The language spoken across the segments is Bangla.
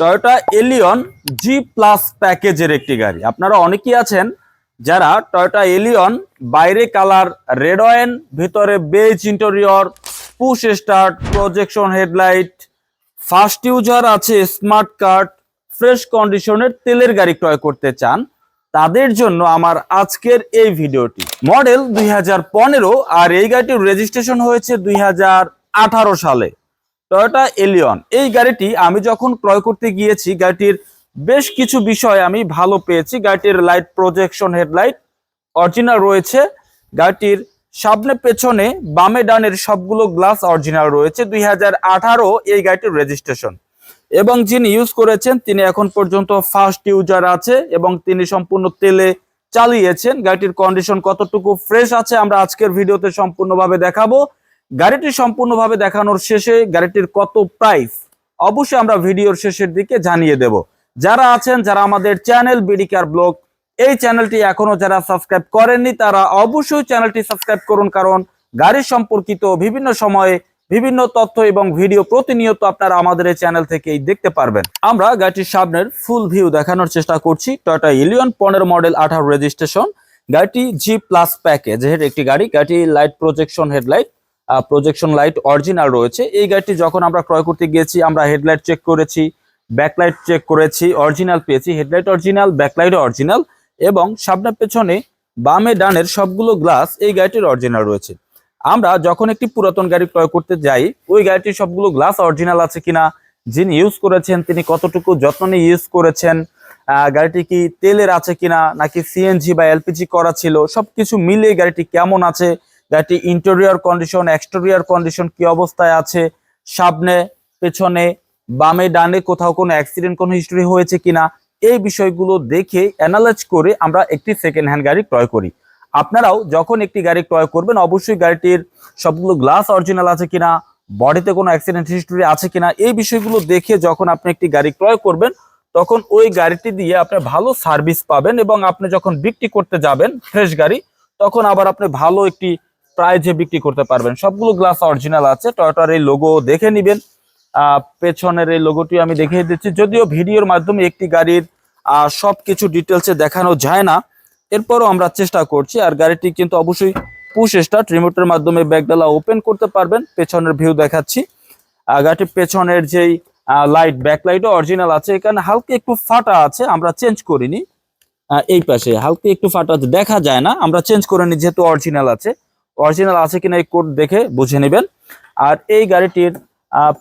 টয়োটা এলিয়ন জি প্লাস প্যাকেজের একটি গাড়ি। আপনারা অনেকেই আছেন যারা টয়োটা এলিয়ন বাইরে কালার রেড অয়েন ভিতরে beige interior push start projection headlight first user আছে স্মার্ট কার্ড ফ্রেশ কন্ডিশনের তেলের গাড়ি ক্রয় করতে চান, তাদের জন্য আমার আজকের এই ভিডিওটি। মডেল দুই হাজার পনেরো আর এই গাড়িটির রেজিস্ট্রেশন হয়েছে দুই হাজার আঠারো সালে। টয়োটা এলিয়ন এই গাড়িটি আমি যখন ক্রয় করতে গিয়েছি, গাড়িটির বেশ কিছু বিষয় আমি ভালো পেয়েছি। গাড়িটির লাইট প্রজেকশন হেডলাইট অরিজিনাল রয়েছে। গাড়িটির সামনে পেছনে বামে ডানের সবগুলো গ্লাস অরিজিনাল রয়েছে। দুই হাজার আঠারো এই গাড়িটির রেজিস্ট্রেশন এবং যিনি ইউজ করেছেন, তিনি এখন পর্যন্ত ফার্স্ট ইউজার আছে এবং তিনি সম্পূর্ণ তেলে চালিয়েছেন। গাড়িটির কন্ডিশন কতটুকু ফ্রেশ আছে, আমরা আজকের ভিডিওতে সম্পূর্ণভাবে দেখাবো। গাড়িটি সম্পূর্ণভাবে দেখানোর শেষে গাড়িটির কত প্রাইস অবশ্যই আমরা ভিডিওর শেষের দিকে জানিয়ে দেব। যারা আছেন, যারা আমাদের চ্যানেল বিডিকার ব্লগ, এই চ্যানেলটি এখনও যারা সাবস্ক্রাইব করেননি, তারা অবশ্যই চ্যানেলটি সাবস্ক্রাইব করুন, কারণ গাড়ি সম্পর্কিত বিভিন্ন সময়ে বিভিন্ন তথ্য এবং ভিডিও প্রতিনিয়ত আপনারা আমাদের এই চ্যানেল থেকেই দেখতে পারবেন। আমরা গাড়িটির সামনের ফুল ভিউ দেখানোর চেষ্টা করছি টয়টা ইলিয়ন পনেরো মডেল আঠারো রেজিস্ট্রেশন গাড়িটি জি প্লাস প্যাকেজ হেড একটি গাড়ি গাড়িটি light projection headlight projection light original রয়েছে। এই গাড়িটি যখন আমরা ক্রয় করতে গিয়েছি, আমরা হেডলাইট চেক করেছি ব্যাকলাইট চেক করেছি অরিজিনাল পেয়েছি হেডলাইট অরিজিনাল ব্যাকলাইট অরিজিনাল এবং সামনে পেছনে, বামে ডানের সবগুলো গ্লাস এই গাড়িটির অরিজিনাল রয়েছে। আমরা যখন একটি পুরাতন গাড়ি ক্রয় করতে যাই, ওই গাড়িটির সবগুলো গ্লাস অরিজিনাল আছে কিনা, যিনি ইউজ করেছেন, তিনি কতটুকু যত্ন নিয়ে ইউজ করেছেন গাড়িটি কি তেলের আছে কিনা, নাকি সিএনজি বা এলপিজি করা ছিল, সবকিছু মিলিয়ে গাড়িটি কেমন আছে গাড়িটি ইন্টেরিয়র কন্ডিশন এক্সটেরিয়র কন্ডিশন কি অবস্থায় আছে? সামনে, পেছনে, বামে, ডানে কোথাও কোনো অ্যাক্সিডেন্ট কোনো হিস্টোরি হয়েছে কিনা? এই বিষয়গুলো দেখে অ্যানালাইজ করে আমরা একটি সেকেন্ড হ্যান্ড গাড়ি ক্রয় করি। আপনারাও যখন একটি গাড়ি ক্রয় করবেন, অবশ্যই গাড়িটির সবগুলো গ্লাস অরিজিনাল আছে কিনা বডিতে কোনো অ্যাক্সিডেন্ট হিস্টোরি আছে কিনা, এই বিষয়গুলো দেখে যখন আপনি একটি গাড়ি ক্রয় করবেন, তখন ওই গাড়িটি দিয়ে আপনি ভালো সার্ভিস পাবেন এবং আপনি যখন বিক্রি করতে যাবেন ফ্রেশ গাড়ি, তখন আবার আপনি ভালো একটি প্রাইজে বিক্রি করতে পারবেন। সবগুলো গ্লাস অরিজিনাল আছে। টয়টার এই লোগো দেখে নিবেন। পেছনের এই লোগোটি আমি দেখিয়ে দিচ্ছি। যদিও ভিডিওর মাধ্যমে একটি গাড়ির আহ, সবকিছু ডিটেলসে দেখানো যায় না। এরপরও আমরা চেষ্টা করছি। আর গাড়িটি কিন্তু অবশ্যই পুশ স্টার্ট রিমোটের মাধ্যমে ব্যাগডালা ওপেন করতে পারবেন। পেছনের ভিউ দেখাচ্ছি। গাড়িটির পেছনের যেই লাইট ব্যাক লাইটও অরিজিনাল আছে। এখানে হালকা একটু ফাটা আছে। আমরা চেঞ্জ করিনি। এই পাশে হালকা একটু ফাটা দেখা যায় না। আমরা চেঞ্জ করে নিই যেহেতু অরিজিনাল আছে। অরিজিনাল আছে কিনা এই কোড দেখে বুঝে নেবেন। আর এই গাড়িটির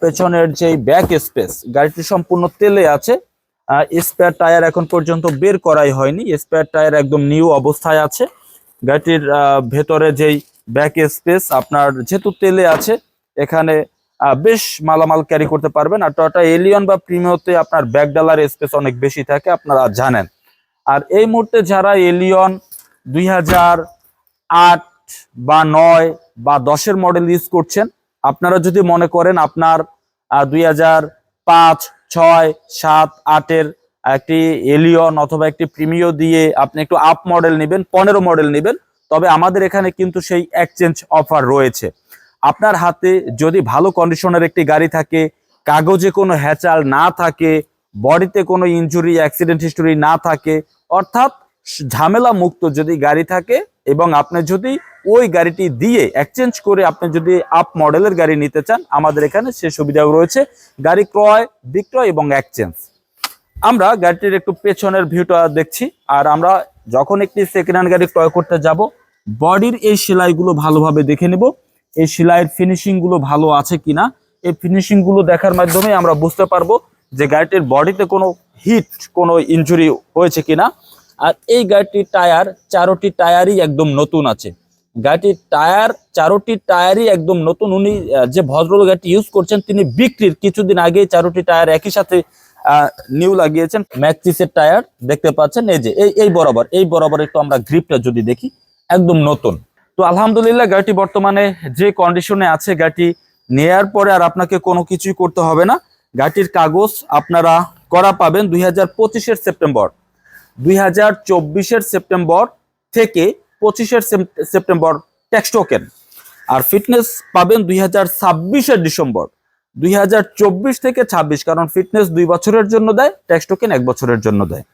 পেছনের যে ব্যাক স্পেস গাড়িটি সম্পূর্ণ তেলে আছে। স্পেয়ার টায়ার এখন পর্যন্ত বের করাই হয়নি। স্পেয়ার টায়ার একদম নিউ অবস্থায় আছে। গাড়িটির ভেতরে যেই ব্যাক স্পেস আপনার যেহেতু তেলে আছে, এখানে বেশ মালামাল ক্যারি করতে পারবেন। আর টয়টা এলিয়ন বা প্রিমিয়তে আপনার ব্যাক ডালার স্পেস অনেক বেশি থাকে, আপনারা জানেন। আর এই মুহূর্তে যারা এলিয়ন দুই হাজার আট বা নয় বা দশের মডেল ইউজ করছেন, আপনারা যদি মনে করেন আপনার দুই হাজার পাঁচ, ছয়, সাত, আটের একটি এলিয়ন অথবা একটি প্রিমিও দিয়ে আপনি একটু আপ মডেল নেবেন, পনেরো মডেল নেবেন, তবে আমাদের এখানে কিন্তু সেই এক্সচেঞ্জ অফার রয়েছে। আপনার হাতে যদি ভালো কন্ডিশনের একটি গাড়ি থাকে, কাগজে কোনো হ্যাচাল না থাকে, বডিতে কোনো ইনজুরি অ্যাক্সিডেন্ট হিস্টোরি না থাকে, অর্থাৎ ঝামেলা মুক্ত যদি গাড়ি থাকে এবং আপনি যদি ওই গাড়িটি দিয়ে এক্সচেঞ্জ করে আপনি যদি আপ মডেলের গাড়ি নিতে চান, আমাদের এখানে সে সুবিধাও রয়েছে। গাড়ি ক্রয়, বিক্রয় এবং এক্সচেঞ্জ আমরা গাড়িটির একটু পেছনের ভিউটা দেখছি, আর আমরা যখন একটি সেকেন্ড হ্যান্ড গাড়ি ক্রয় করতে যাব বডির এই সেলাইগুলো ভালোভাবে দেখে নেব। এই সেলাইয়ের ফিনিশিংগুলো ভালো আছে কিনা? এই ফিনিশিংগুলো দেখার মাধ্যমে আমরা বুঝতে পারব যে গাড়িটির বডিতে কোনো হিট কোনো ইনজুরি হয়েছে কিনা। আর এই গাড়িটির টায়ার চারোটি টায়ারই একদম নতুন আছে। গাড়িটির টায়ার, চারোটি টায়ারই একদম নতুন। উনি যে ভদ্রলোক গাড়িটি ইউজ করছেন, তিনি বিক্রির কিছুদিন আগে চারোটি টায়ার একই সাথে নিউ লাগিয়েছেন। ম্যাকচিসের টায়ার দেখতে পাচ্ছেন, এই যে, এই এই বরাবর এই বরাবর একটু আমরা গ্রিপটা যদি দেখি, একদম নতুন। তো আলহামদুলিল্লাহ, গাড়িটি বর্তমানে যে কন্ডিশনে আছে, গাড়িটি নেয়ার পরে আর আপনাকে কোনো কিছুই করতে হবে না। গাড়িটির কাগজ আপনারা করা পাবেন দুই হাজার পঁচিশের সেপ্টেম্বর। দুই হাজার চব্বিশের সেপ্টেম্বর থেকে পঁচিশের সেপ্টেম্বর ট্যাক্স টোকেন আর ফিটনেস পাবেন দুই হাজার ডিসেম্বর। দুই হাজার চব্বিশ থেকে ছাব্বিশ, কারণ ফিটনেস দুই বছরের জন্য দেয় ট্যাক্স টোকেন এক বছরের জন্য দেয়।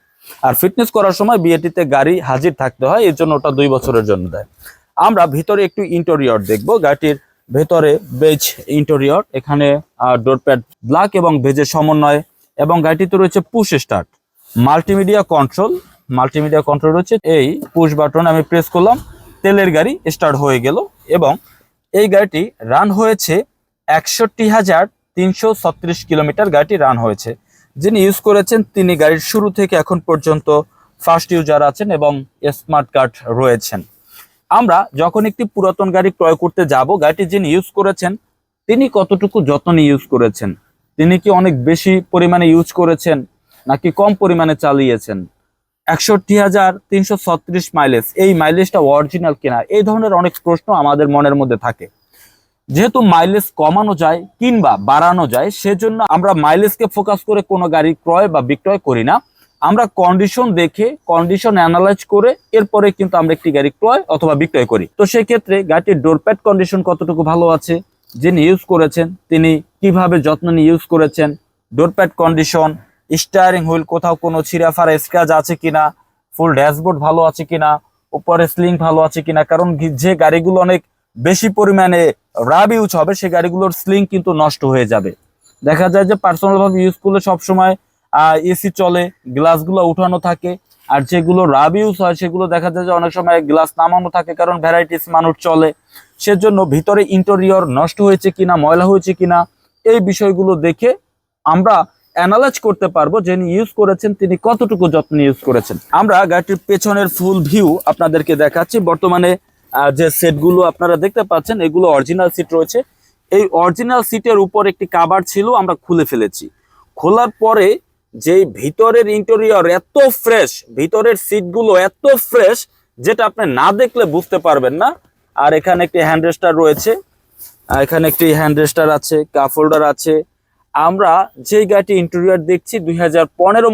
আর ফিটনেস করার সময় বিএটিতে গাড়ি হাজির থাকতে হয়, এর জন্য ওটা দুই বছরের জন্য দেয়। আমরা ভিতরে একটু ইন্টেরিয়র দেখব, গাড়িটির ভেতরে বেজ ইন্টেরিয়র এখানে ডোরপ্যাড ব্ল্যাক এবং ভেজের সমন্বয়, এবং গাড়িটিতে রয়েছে push start multimedia control multimedia control রয়েছে, এই পুশ বাটন আমি প্রেস করলাম, তেলের গাড়ি স্টার্ট হয়ে গেল এবং এই গাড়িটি রান হয়েছে একষট্টি হাজার তিনশো ছত্রিশ কিলোমিটার গাড়িটি রান হয়েছে। যিনি ইউজ করেছেন, তিনি গাড়ির শুরু থেকে এখন পর্যন্ত ফার্স্ট ইউজার আছেন এবং স্মার্ট কার্ড রয়েছেন। আমরা যখন একটি পুরাতন গাড়ি ক্রয় করতে যাব, গাড়িটি যিনি ইউজ করেছেন, তিনি কতটুকু যত্ন ইউজ করেছেন? তিনি কি অনেক বেশি পরিমাণে ইউজ করেছেন, নাকি কম পরিমাণে চালিয়েছেন? একষট্টি হাজার তিনশো ছত্রিশ মাইলেজ এই মাইলেজটা অরিজিনাল কিনা, এই ধরনের অনেক প্রশ্ন আমাদের মনের মধ্যে থাকে। যেহেতু মাইলেজ কমানো যায় কিংবা বাড়ানো যায়, সেজন্য আমরা মাইলেজকে ফোকাস করে কোনো গাড়ি ক্রয় বা বিক্রয় করি না। আমরা কন্ডিশন দেখে কন্ডিশন অ্যানালাইজ করে, এরপরে কিন্তু আমরা একটি গাড়ি ক্রয় অথবা বিক্রয় করি। তো সেই ক্ষেত্রে গাড়িটির ডোরপ্যাড কন্ডিশন কতটুকু ভালো আছে, যিনি ইউজ করেছেন, তিনি কীভাবে যত্ন নিয়ে ইউজ করেছেন ডোরপ্যাড কন্ডিশন স্টায়ারিং হুইল কোথাও কোনো ছিঁড়াফাড়া স্ক্র্যাচ আছে কিনা ফুল ড্যাশবোর্ড ভালো আছে কিনা, উপরে স্লিং ভালো আছে কিনা, কারণ যে গাড়িগুলো অনেক বেশি পরিমাণে রাব ইউজ হবে সেই গাড়িগুলোর স্লিং কিন্তু নষ্ট হয়ে যাবে। দেখা যায় যে পার্সোনাল ভাবে ইউজ করলে সবসময় এসি চলে গ্লাসগুলো উঠানো থাকে, আর যেগুলো রাব ইউজ হয়, সেগুলো দেখা যায় যে অনেক সময় গ্লাস নামানো থাকে, কারণ ভ্যারাইটিস মানুষ চলে, সেজন্য ভিতরে ইন্টেরিয়র নষ্ট হয়েছে কিনা, ময়লা হয়েছে কিনা, এই বিষয়গুলো দেখে আমরা অ্যানালাইজ করতে পারব যিনি ইউজ করেছেন, তিনি কতটুকু যত্ন ইউজ করেছেন। আমরা গাড়িটির পেছনের ফুল ভিউ আপনাদেরকে দেখাচ্ছি। বর্তমানে যে সেটগুলো আপনারা দেখতে পাচ্ছেন, এগুলো অরিজিনাল সিট রয়েছে। এই অরিজিনাল সিটের উপর একটি কাবার ছিল, আমরা খুলে ফেলেছি। খোলার পরে যে ভিতরের ইন্টেরিয়র এত ফ্রেশ ভিতরের সিটগুলো এত ফ্রেশ যেটা আপনি না দেখলে বুঝতে পারবেন না। আর এখানে একটি হ্যান্ড রেস্টার রয়েছে। এখানে একটি হ্যান্ড রেস্টার আছে কাপ হোল্ডার আছে। আমরা যে গাড়িটি ইন্টেরিয়র দেখছি, দুই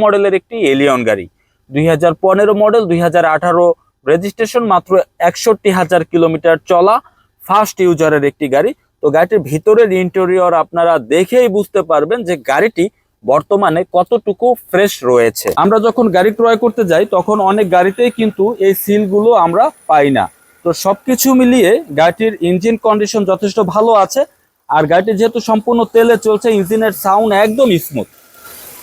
মডেলের একটি এলিয়ন গাড়ি। দুই হাজার পনেরো মডেল দুই হাজার আঠারো রেজিস্ট্রেশন মাত্র একষট্টি হাজার কিলোমিটার চলা ফার্স্ট ইউজারের একটি গাড়ি। তো গাড়িটির ভিতরের ইন্টেরিয়র আপনারা দেখেই বুঝতে পারবেন যে গাড়িটি বর্তমানে কতটুকু ফ্রেশ রয়েছে। আমরা যখন গাড়ি ক্রয় করতে যাই, তখন অনেক গাড়িতেই কিন্তু এই সিলগুলো আমরা পাই না। তো সবকিছু মিলিয়ে গাড়িটির ইঞ্জিন কন্ডিশন যথেষ্ট ভালো আছে। আর গাড়িটি যেহেতু সম্পূর্ণ তেলে চলছে, ইঞ্জিনের সাউন্ড একদম স্মুথ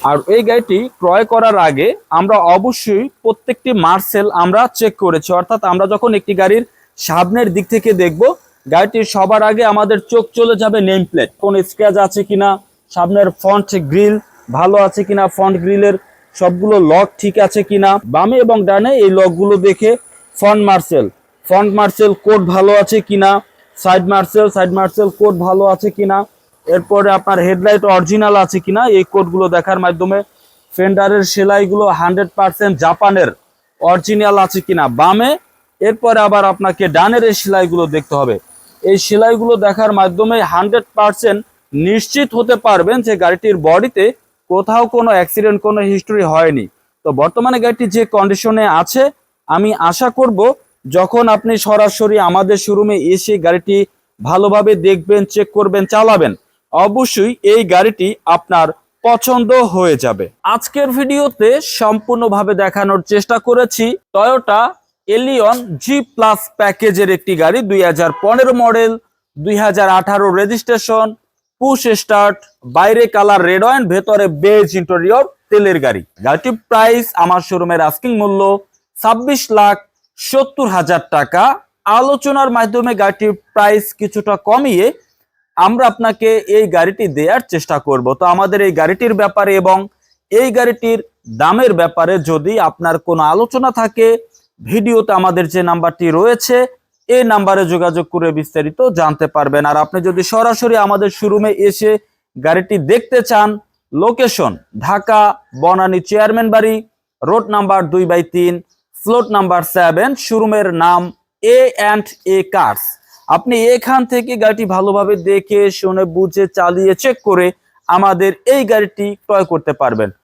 আর এই গাড়িটি ক্রয় করার আগে আমরা অবশ্যই প্রত্যেকটি মার্সেল আমরা চেক করেছি। অর্থাৎ আমরা যখন একটি গাড়ির সামনের দিক থেকে দেখব গাড়িটির সবার আগে আমাদের চোখ চলে যাবে নেম প্লেট কোন স্ক্র্যাচ আছে কিনা, সামনের ফ্রন্ট গ্রিল ভালো আছে কিনা ফ্রন্ট গ্রিলের সবগুলো লক ঠিক আছে কিনা, বামে এবং ডানে এই লকগুলো দেখে ফ্রন্ট মার্সেল। ফ্রন্ট মার্সেল কোড ভালো আছে কিনা সাইড মার্সেল সাইড মার্সেল কোড ভালো আছে কিনা? এরপরে আপনার হেডলাইট অরিজিনাল আছে কিনা? এই কোডগুলো দেখার মাধ্যমে ফেন্ডারের সেলাইগুলো হান্ড্রেড পার্সেন্ট জাপানের অরিজিনাল আছে কিনা বামে। এরপরে আবার আপনাকে ডানের এই সেলাইগুলো দেখতে হবে। এই সেলাইগুলো দেখার মাধ্যমে হান্ড্রেড পার্সেন্ট নিশ্চিত হতে পারবেন যে গাড়িটির বডিতে কোথাও কোনো অ্যাক্সিডেন্ট কোনো হিস্টোরি হয়নি। তো বর্তমানে গাড়িটি যে কন্ডিশনে আছে, আমি আশা করব যখন আপনি সরাসরি আমাদের শোরুমে এসে গাড়িটি ভালোভাবে দেখবেন চেক করবেন, চালাবেন, অবশ্যই এই গাড়িটি আপনার পছন্দ হয়ে যাবে। আজকের ভিডিওতে সম্পূর্ণভাবে দেখানোর চেষ্টা করেছি টয়োটা এলিয়ন জি প্লাস প্যাকেজের একটি গাড়ি, দুই হাজার পনেরো মডেল, দুই হাজার আঠারো রেজিস্ট্রেশন পুশ স্টার্ট বাইরে কালার রেড অয়েন ভেতরে বেজ ইন্টেরিয়র তেলের গাড়ি। গাড়িটির প্রাইস আমার শোরুমের আস্কিং মূল্য ছাব্বিশ লাখ সত্তর হাজার টাকা। আলোচনার মাধ্যমে গাড়িটির প্রাইস কিছুটা কমিয়ে আমরা আপনাকে এই গাড়িটি দেওয়ার চেষ্টা করব। তো আমাদের এই গাড়িটির ব্যাপারে এবং এই গাড়িটির দামের ব্যাপারে যদি আপনার কোনো আলোচনা থাকে, ভিডিওতে আমাদের যে নাম্বারটি রয়েছে, এই নাম্বারে যোগাযোগ করে বিস্তারিত জানতে পারবেন। আর আপনি যদি সরাসরি আমাদের শোরুমে এসে গাড়িটি দেখতে চান location Dhaka, Banani, chairman Bari, road number দুই বাই তিন ফ্লোট নাম্বার সেভেন শোরুমের নাম এ অ্যান্ড এ কার্স আপনি এখান থেকে গাড়িটি ভালোভাবে দেখে, শুনে, বুঝে, চালিয়ে চেক করে আমাদের এই গাড়িটি ক্রয় করতে পারবেন।